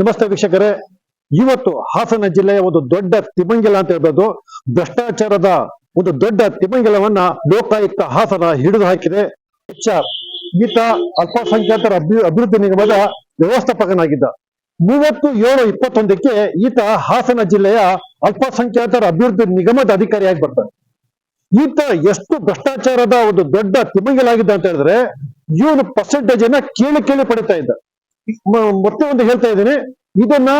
ನಮಸ್ತೆ ವೀಕ್ಷಕರೇ. ಇವತ್ತು ಹಾಸನ ಜಿಲ್ಲೆಯ ಒಂದು ದೊಡ್ಡ ತಿಮಂಗಿಲ ಅಂತ ಹೇಳ್ಬೋದು. ಭ್ರಷ್ಟಾಚಾರದ ಒಂದು ದೊಡ್ಡ ತಿಮಂಗಿಲವನ್ನ ಲೋಕಾಯುಕ್ತ ಹಾಸನ ಹಿಡಿದು ಹಾಕಿದೆ. ಈತ ಅಲ್ಪಸಂಖ್ಯಾತರ ಅಭಿ, ಅಭಿವೃದ್ಧಿ ನಿಗಮದ ವ್ಯವಸ್ಥಾಪಕನಾಗಿದ್ದ. ಮೂವತ್ತು ಏಳು ಇಪ್ಪತ್ತೊಂದಕ್ಕೆ ಈತ ಹಾಸನ ಜಿಲ್ಲೆಯ ಅಲ್ಪಸಂಖ್ಯಾತರ ಅಭಿವೃದ್ಧಿ ನಿಗಮದ ಅಧಿಕಾರಿಯಾಗಿ ಬರ್ತಾನೆ ಈತ ಎಷ್ಟು ಭ್ರಷ್ಟಾಚಾರದ ಒಂದು ದೊಡ್ಡ ತಿಮಂಗಿಲಾಗಿದ್ದ ಅಂತ ಹೇಳಿದ್ರೆ, ಇವನು ಪರ್ಸೆಂಟೇಜ್ ಅನ್ನ ಕೇಳಿ ಕೇಳಿ ಪಡಿತಾ ಇದ್ದ. ಮತ್ತೆ ಒಂದು ಹೇಳ್ತಾ ಇದ್ದೀನಿ. ಇದನ್ನ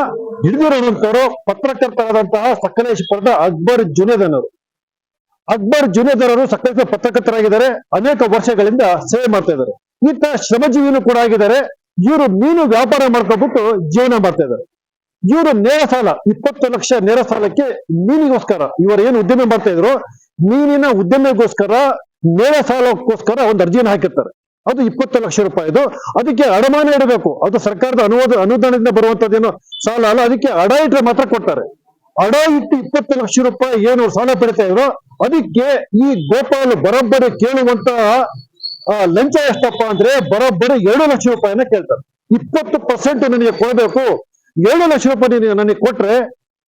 ಹಿಡಿದಿರುವಂತವರು ಪತ್ರಕರ್ತರಾದಂತಹ ಪಡೆದ ಅಕ್ಬರ್ ಜುನೇದನರು ಅಕ್ಬರ್ ಜುನೇದರ್ ಅವರು ಸಕಲೇಶ್ವರ ಪತ್ರಕರ್ತರಾಗಿದ್ದಾರೆ. ಅನೇಕ ವರ್ಷಗಳಿಂದ ಸೇವೆ ಮಾಡ್ತಾ ಇದ್ದಾರೆ. ಈತ ಶ್ರಮಜೀವಿನೂ ಕೂಡ ಆಗಿದ್ದಾರೆ. ಇವರು ಮೀನು ವ್ಯಾಪಾರ ಮಾಡ್ಕೊಂಡ್ಬಿಟ್ಟು ಜೀವನ ಮಾಡ್ತಾ ಇದ್ದಾರೆ. ಇವರು ನೇರ ಸಾಲ, ಇಪ್ಪತ್ತು ಲಕ್ಷ ನೇರ ಸಾಲಕ್ಕೆ ಮೀನಿಗೋಸ್ಕರ ಇವರು ಏನು ಉದ್ಯಮ ಮಾಡ್ತಾ ಇದ್ರು? ಮೀನಿನ ಉದ್ಯಮಗೋಸ್ಕರ, ನೇರ ಸಾಲಕ್ಕೋಸ್ಕರ ಒಂದು ಅರ್ಜಿಯನ್ನು ಹಾಕಿರ್ತಾರೆ. ಅದು ಇಪ್ಪತ್ತು ಲಕ್ಷ ರೂಪಾಯಿದು ಅದಕ್ಕೆ ಅಡಮಾನ ಇಡಬೇಕು. ಅದು ಸರ್ಕಾರದ ಅನುವಾದ ಅನುದಾನದಿಂದ ಬರುವಂತದ್ದೇನು ಸಾಲ ಅಲ್ಲ, ಅದಕ್ಕೆ ಅಡ ಇಟ್ಟರೆ ಮಾತ್ರ ಕೊಡ್ತಾರೆ. ಅಡ ಇಟ್ಟು ಇಪ್ಪತ್ತು ಲಕ್ಷ ರೂಪಾಯಿ ಏನು ಸಾಲ ಪಡಿತಾ ಇದ್ರು ಅದಕ್ಕೆ ಈ ಗೋಪಾಲ್ ಬರೋಬ್ಬರಿ ಕೇಳುವಂತ ಲಂಚ ಎಷ್ಟಪ್ಪ ಅಂದ್ರೆ ಬರೋಬ್ಬರಿ ಎರಡು ಲಕ್ಷ ರೂಪಾಯಿನ ಕೇಳ್ತಾರೆ. ಇಪ್ಪತ್ತು ಪರ್ಸೆಂಟ್ ನನಗೆ ಕೊಡಬೇಕು. ಏಳು ಲಕ್ಷ ರೂಪಾಯಿ ನೀನು ನನಗೆ ಕೊಟ್ರೆ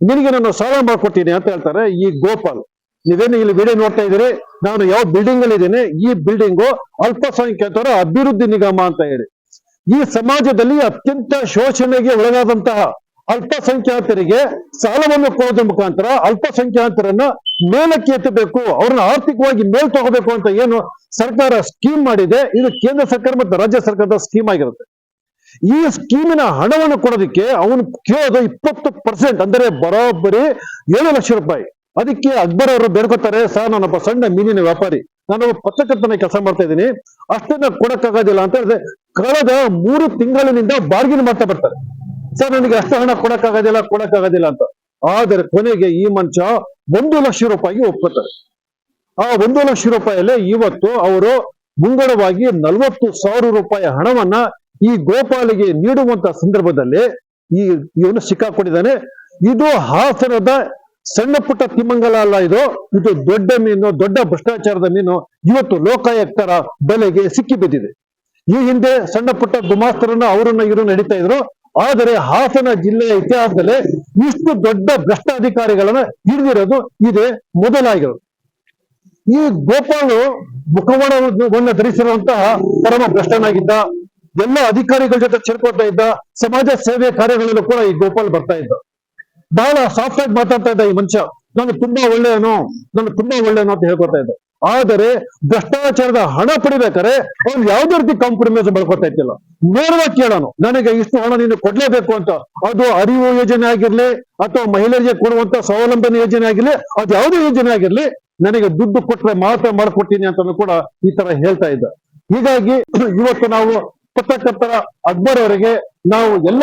ನಿನಗೆ ನಾನು ಸಾಲ ಮಾಡ್ಕೊಡ್ತೀನಿ ಅಂತ ಹೇಳ್ತಾರೆ ಈ ಗೋಪಾಲ್. ನೀವೇನು ಇಲ್ಲಿ ವಿಡಿಯೋ ನೋಡ್ತಾ ಇದ್ದೀರಿ? ನಾನು ಯಾವ ಬಿಲ್ಡಿಂಗ್ ಅಲ್ಲಿ ಇದ್ದೇನೆ, ಈ ಬಿಲ್ಡಿಂಗು ಅಲ್ಪಸಂಖ್ಯಾತರ ಅಭಿವೃದ್ಧಿ ನಿಗಮ ಅಂತ ಹೇಳಿ. ಈ ಸಮಾಜದಲ್ಲಿ ಅತ್ಯಂತ ಶೋಷಣೆಗೆ ಒಳಗಾದಂತಹ ಅಲ್ಪಸಂಖ್ಯಾತರಿಗೆ ಸಾಲವನ್ನು ಕೊಡೋದ್ರ ಮುಖಾಂತರ ಅಲ್ಪಸಂಖ್ಯಾತರನ್ನ ಮೇಲಕ್ಕೆ ಎತ್ತಬೇಕು, ಅವ್ರನ್ನ ಆರ್ಥಿಕವಾಗಿ ಮೇಲ್ ತಗೋಬೇಕು ಅಂತ ಏನು ಸರ್ಕಾರ ಸ್ಕೀಮ್ ಮಾಡಿದೆ, ಇದು ಕೇಂದ್ರ ಸರ್ಕಾರ ಮತ್ತು ರಾಜ್ಯ ಸರ್ಕಾರದ ಸ್ಕೀಮ್ ಆಗಿರುತ್ತೆ. ಈ ಸ್ಕೀಮಿನ ಹಣವನ್ನು ಕೊಡೋದಕ್ಕೆ ಅವನು ಕೇಳೋದು ಇಪ್ಪತ್ತು ಪರ್ಸೆಂಟ್ ಅಂದರೆ ಬರೋಬ್ಬರಿ ಏಳು ಲಕ್ಷ ರೂಪಾಯಿ. ಅದಕ್ಕೆ ಅಕ್ಬರ್ ಅವರು ಬೇಡ್ಕೊತಾರೆ, ಸರ್ ನಾನೊಬ್ಬ ಸಣ್ಣ ಮೀನಿನ ವ್ಯಾಪಾರಿ. ನಾನು ಪತ್ರಕರ್ತನ ಕೆಲಸ ಮಾಡ್ತಾ ಇದ್ದೀನಿ. ಅಷ್ಟನ್ನ ಕೊಡಕ್ಕಾಗೋದಿಲ್ಲ ಅಂತ ಹೇಳಿದ್ರೆ ಕಳೆದ ಮೂರು ತಿಂಗಳಿನಿಂದ ಬಾರ್ಗಿನ್ ಮಾಡ್ತಾ ಬರ್ತಾರೆ. ಸರ್, ನನಗೆ ಅಷ್ಟು ಹಣ ಕೊಡಕ್ಕಾಗೋದಿಲ್ಲ ಕೊಡಕ್ಕಾಗೋದಿಲ್ಲ ಅಂತ. ಆದರೆ ಕೊನೆಗೆ ಈ ಮಂಚ ಒಂದು ಲಕ್ಷ ರೂಪಾಯಿಗೆ ಒಪ್ಕೋತಾರೆ. ಆ ಒಂದು ಲಕ್ಷ ರೂಪಾಯಲ್ಲೇ ಇವತ್ತು ಅವರು ಮುಂಗಡವಾಗಿ ನಲ್ವತ್ತು ಸಾವಿರ ರೂಪಾಯಿ ಹಣವನ್ನ ಈ ಗೋಪಾಲಿಗೆ ನೀಡುವಂತ ಸಂದರ್ಭದಲ್ಲಿ ಈ ಇವನು ಸಿಕ್ಕಾಕೊಂಡಿದ್ದಾನೆ. ಇದು ಹಾಸನದ ಸಣ್ಣ ಪುಟ್ಟ ತಿಮ್ಮಂಗಲ ಅಲ್ಲ ಇದು. ಇದು ದೊಡ್ಡ ಮೀನು, ದೊಡ್ಡ ಭ್ರಷ್ಟಾಚಾರದ ಮೀನು. ಇವತ್ತು ಲೋಕಾಯುಕ್ತರ ಬೆಲೆಗೆ ಸಿಕ್ಕಿ ಬಿದ್ದಿದೆ. ಈ ಹಿಂದೆ ಸಣ್ಣ ಪುಟ್ಟ ಗುಮಾಸ್ತರನ್ನ ಅವರನ್ನ ಇವರು ನಡೀತಾ ಇದ್ರು. ಆದರೆ ಹಾಸನ ಜಿಲ್ಲೆಯ ಇತಿಹಾಸದಲ್ಲಿ ಇಷ್ಟು ದೊಡ್ಡ ಭ್ರಷ್ಟಾಧಿಕಾರಿಗಳನ್ನ ಹಿಡಿದಿರೋದು ಇದೇ ಮೊದಲಾಗಿರೋದು. ಈ ಗೋಪಾಲು ಮುಖವಾಡವನ್ನು ಧರಿಸಿರುವಂತಹ ಪರಮ ಭ್ರಷ್ಟನಾಗಿದ್ದ, ಎಲ್ಲ ಅಧಿಕಾರಿಗಳ ಜೊತೆ ಸೇರ್ಕೊಳ್ತಾ ಇದ್ದ, ಸಮಾಜ ಸೇವೆ ಕಾರ್ಯಗಳಲ್ಲೂ ಕೂಡ ಈ ಗೋಪಾಲ್ ಬರ್ತಾ ಇದ್ದ. ಬಹಳ ಸಾಫ್ಟ್ ಆಗಿ ಮಾತಾಡ್ತಾ ಇದ್ದ ಈ ಮನುಷ್ಯ. ನಾನು ತುಂಬಾ ಒಳ್ಳೆಯನು ನಾನು ತುಂಬಾ ಒಳ್ಳೆಯನು ಅಂತ ಹೇಳ್ಕೊತಾ ಇದ್ದ. ಆದರೆ ಭ್ರಷ್ಟಾಚಾರದ ಹಣ ಪಡಿಬೇಕಾದ್ರೆ ಅವ್ನು ಯಾವುದೇ ರೀತಿ ಕಾಂಪ್ರಮೈಸ್ ಮಾಡ್ಕೊತಾ ಇದ್ದಿಲ್ಲ. ನೇರವಾಗಿ ಕೇಳೋನು, ನನಗೆ ಇಷ್ಟು ಹಣ ನೀನು ಕೊಡ್ಲೇಬೇಕು ಅಂತ. ಅದು ಅರಿವು ಯೋಜನೆ ಆಗಿರ್ಲಿ, ಅಥವಾ ಮಹಿಳೆಯರಿಗೆ ಕೊಡುವಂತ ಸ್ವಾವಲಂಬನೆ ಯೋಜನೆ ಆಗಿರ್ಲಿ, ಅದು ಯಾವುದೇ ಯೋಜನೆ ಆಗಿರ್ಲಿ, ನನಗೆ ದುಡ್ಡು ಕೊಟ್ರೆ ಮಾತ್ರ ಮಾಡ್ಕೊಡ್ತೀನಿ ಅಂತ ಕೂಡ ಈ ತರ ಹೇಳ್ತಾ ಇದ್ದ. ಹೀಗಾಗಿ ಇವತ್ತು ನಾವು ಪತ್ರಕರ್ತರ ಅಕ್ಬರ್ ಅವರಿಗೆ ನಾವು ಎಲ್ಲ,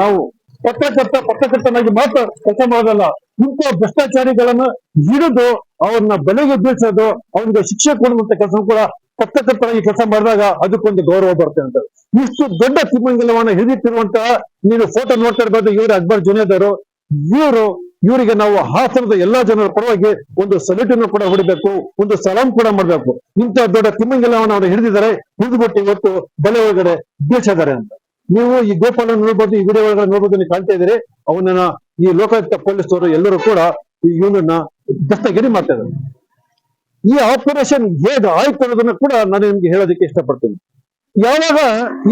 ನಾವು ಪತ್ರಕರ್ತ ಪತ್ರಕರ್ತನಾಗಿ ಮಾತ್ರ ಕೆಲಸ ಮಾಡೋದಲ್ಲ. ಇಂಥ ಭ್ರಷ್ಟಾಚಾರಿಗಳನ್ನ ಹಿಡಿದು ಅವ್ರನ್ನ ಬೆಲೆಗೆ ಬೀಳಿಸೋದು, ಅವ್ರಿಗೆ ಶಿಕ್ಷೆ ಕೊಡುವಂತ ಕೆಲಸ ಕೂಡ ಪತ್ರಕರ್ತರಾಗಿ ಕೆಲಸ ಮಾಡಿದಾಗ ಅದಕ್ಕೊಂದು ಗೌರವ ಬರುತ್ತೆ ಅಂತ. ಇಷ್ಟು ದೊಡ್ಡ ತಿಮ್ಮಂಗಿಲವನ್ನ ಹಿಡಿದಿಟ್ಟಿರುವಂತಹ ನೀನು ಫೋಟೋ ನೋಡ್ತಾ ಇರ್ಬೋದು, ಇವರು ಅಕ್ಬರ್ ಜುನೇದರು ಇವರು, ಇವರಿಗೆ ನಾವು ಹಾಸನದ ಎಲ್ಲಾ ಜನರ ಪರವಾಗಿ ಒಂದು ಸಲ್ಯೂಟ್ ಕೂಡ ಹೊಡಿಬೇಕು, ಒಂದು ಸಲಾಂ ಕೂಡ ಮಾಡಬೇಕು. ಇಂಥ ದೊಡ್ಡ ತಿಮ್ಮಂಗಲವನ್ನ ಅವರು ಹಿಡಿದಿದ್ದಾರೆ, ಹಿಡಿದುಬಿಟ್ಟು ಇವತ್ತು ಬಲೆ ಒಳಗಡೆ ಬೀಳ್ಸಿದ್ದಾರೆ ಅಂತ. ನೀವು ಈ ಗೋಪಾಲ ನೋಡ್ಬೋದು, ಈ ವಿಡಿಯೋ ಒಳಗಡೆ ನೋಡ್ಬೋದು ನೀವು ಕಾಣ್ತಾ ಇದ್ದೀರಿ. ಅವನನ್ನ ಈ ಲೋಕಾಯುಕ್ತ ಪೊಲೀಸರು ಎಲ್ಲರೂ ಕೂಡ ಈ ಇವನನ್ನ ದಸ್ತಗಿರಿ ಮಾಡ್ತಾ ಇದ್ದಾರೆ. ಈ ಆಪರೇಷನ್ ಹೇಗೆ ಆಯ್ತು ಅನ್ನೋದನ್ನ ಕೂಡ ನಾನು ನಿಮ್ಗೆ ಹೇಳೋದಕ್ಕೆ ಇಷ್ಟಪಡ್ತೀನಿ. ಯಾವಾಗ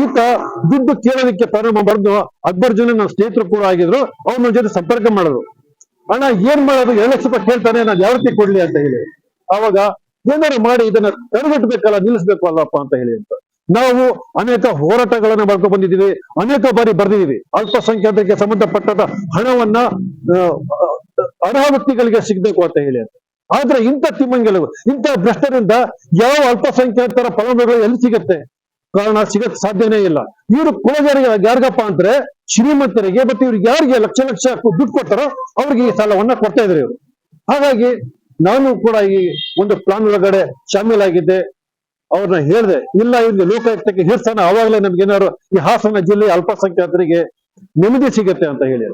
ಈತ ದುಡ್ಡು ಕೇಳೋದಕ್ಕೆ ಪ್ರಾರಂಭ ಮಾಡಿದ್ದು ಅಕ್ಬರ್ ಜನ ನನ್ನ ಸ್ನೇಹಿತರು ಕೂಡ ಆಗಿದ್ರು, ಅವನ ಜೊತೆ ಸಂಪರ್ಕ ಮಾಡೋದು ಅಣ್ಣ, ಏನ್ ಮಾಡೋದು? ಎರಡು ಲಕ್ಷ ರೂಪಾಯಿ ಕೇಳ್ತಾನೆ, ನಾನು ಯಾವ ರೀತಿ ಕೊಡ್ಲಿ ಅಂತ ಹೇಳಿ. ಅವಾಗ ಏನಾರು ಮಾಡಿ, ಇದನ್ನ ತಡೆಗಟ್ಟಬೇಕಲ್ಲ, ನಿಲ್ಲಿಸ್ಬೇಕು ಅಲ್ಲಪ್ಪ ಅಂತ ಹೇಳಿ ಅಂತ. ನಾವು ಅನೇಕ ಹೋರಾಟಗಳನ್ನ ಮಾಡ್ಕೊಂಡು ಬಂದಿದ್ದೀವಿ, ಅನೇಕ ಬಾರಿ ಬರೆದಿದ್ದೀವಿ. ಅಲ್ಪಸಂಖ್ಯಾತಕ್ಕೆ ಸಂಬಂಧಪಟ್ಟ ಹಣವನ್ನ ಅರ್ಹ ವ್ಯಕ್ತಿಗಳಿಗೆ ಸಿಗ್ಬೇಕು ಅಂತ ಹೇಳಿ ಅಂತ. ಆದ್ರೆ ಇಂಥ ತಿಮ್ಮಂಗಲವು ಇಂಥ ಭ್ರಷ್ಟರಿಂದ ಯಾವ ಅಲ್ಪಸಂಖ್ಯಾತರ ಫಲಾನುಭವಿಗಳು ಎಲ್ಲಿ ಸಿಗತ್ತೆ? ಕಾರಣ ಸಿಗಕ್ ಸಾಧ್ಯನೇ ಇಲ್ಲ. ಇವರು ಕುಲಜಾರಿಗೆ ಯಾರಿಗಪ್ಪ ಅಂದ್ರೆ ಶ್ರೀಮಂತರಿಗೆ ಬಟ್ ಇವ್ರಿಗೆ ಯಾರಿಗೆ ಲಕ್ಷ ಲಕ್ಷ ದುಡ್ಡು ಕೊಡ್ತಾರೋ ಅವ್ರಿಗೆ ಈ ಸಾಲವನ್ನ ಕೊಡ್ತಾ ಇದ್ರು ಇವರು. ಹಾಗಾಗಿ ನಾನು ಕೂಡ ಈ ಒಂದು ಪ್ಲಾನ್ ಒಳಗಡೆ ಶಾಮೀಲಾಗಿದ್ದೆ. ಅವ್ರನ್ನ ಹೇಳಿದೆ, ಇಲ್ಲ ಇವ್ರಿಗೆ ಲೋಕಾಯುಕ್ತಕ್ಕೆ ಹಿರ್ಸನ ಅವಾಗಲೇ ನಮ್ಗೆ ಏನಾದ್ರು ಈ ಹಾಸನ ಜಿಲ್ಲೆ ಅಲ್ಪಸಂಖ್ಯಾತರಿಗೆ ನೆಮ್ಮದಿ ಸಿಗತ್ತೆ ಅಂತ ಹೇಳಿ.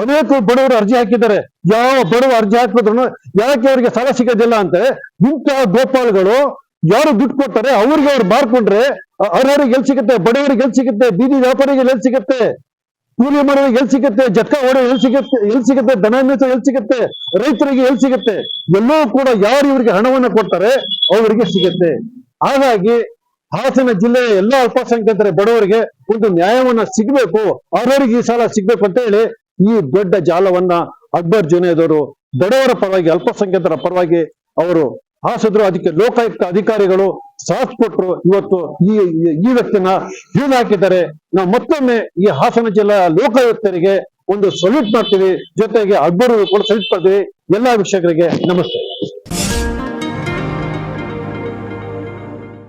ಅನೇಕ ಬಡವರು ಅರ್ಜಿ ಹಾಕಿದ್ದಾರೆ. ಯಾವ ಬಡವ ಅರ್ಜಿ ಹಾಕಿದ್ರು ಯಾಕೆ ಅವರಿಗೆ ಸಾಲ ಸಿಗೋದಿಲ್ಲ ಅಂತ ಇಂತಹ ಗೋಪಾಲ್ಗಳು ಯಾರು ದುಡ್ಡು ಕೊಡ್ತಾರೆ, ಅವ್ರಿಗೆ ಅವ್ರು ಮಾರ್ಕೊಂಡ್ರೆ ಅರ್ಹರಿಗೆ ಎಲ್ಲಿ ಸಿಗುತ್ತೆ, ಬಡವರಿಗೆ ಎಲ್ಲಿ ಸಿಗುತ್ತೆ, ಬೀದಿ ವ್ಯಾಪಾರಿಗೆ ಎಲ್ಲಿ ಸಿಗುತ್ತೆ, ಕೂಲಿ ಮಾಡೋರಿಗೆ ಎಲ್ಲಿ ಸಿಗುತ್ತೆ, ಜಟ್ಕ ಓಡೋ ಎಲ್ಲಿ ಸಿಗುತ್ತೆ ಎಲ್ ಸಿಗುತ್ತೆ, ದನ ಎಲ್ಲಿ ಸಿಗುತ್ತೆ, ರೈತರಿಗೆ ಎಲ್ ಸಿಗುತ್ತೆ, ಎಲ್ಲವೂ ಕೂಡ ಯಾರು ಇವರಿಗೆ ಹಣವನ್ನು ಕೊಡ್ತಾರೆ, ಅವರಿಗೆ ಸಿಗುತ್ತೆ. ಹಾಗಾಗಿ ಹಾಸನ ಜಿಲ್ಲೆಯ ಎಲ್ಲ ಅಲ್ಪಸಂಖ್ಯಾತರ ಬಡವರಿಗೆ ಒಂದು ನ್ಯಾಯವನ್ನ ಸಿಗಬೇಕು ಅವರವರಿಗೆ ಈ ಸಾಲ ಸಿಗ್ಬೇಕು ಅಂತ ಹೇಳಿ ಈ ದೊಡ್ಡ ಜಾಲವನ್ನ ಅಕ್ಬರ್ ಜುನೇದವರು ಬಡವರ ಪರವಾಗಿ, ಅಲ್ಪಸಂಖ್ಯಾತರ ಪರವಾಗಿ ಅವರು ಹಾಸಿದ್ರು ಅದಕ್ಕೆ ಲೋಕಾಯುಕ್ತ ಅಧಿಕಾರಿಗಳು ಸಾಥ್ ಕೊಟ್ಟರು ಇವತ್ತು ಈ, ಈ- ವ್ಯಕ್ತಿನ ಹೀಗೆ ಹಾಕಿದ್ದಾರೆ. ನಾವು ಮತ್ತೊಮ್ಮೆ ಈ ಹಾಸನ ಜಿಲ್ಲಾ ಲೋಕಾಯುಕ್ತರಿಗೆ ಒಂದು ಸಲ್ಯೂಟ್ ಮಾಡ್ತೀವಿ. ಜೊತೆಗೆ ಅಕ್ಬರ್ ಕೂಡ ಸಲ್ಯೂಟ್ ಮಾಡ್ತೀವಿ. ಎಲ್ಲಾ ವೀಕ್ಷಕರಿಗೆ ನಮಸ್ತೆ.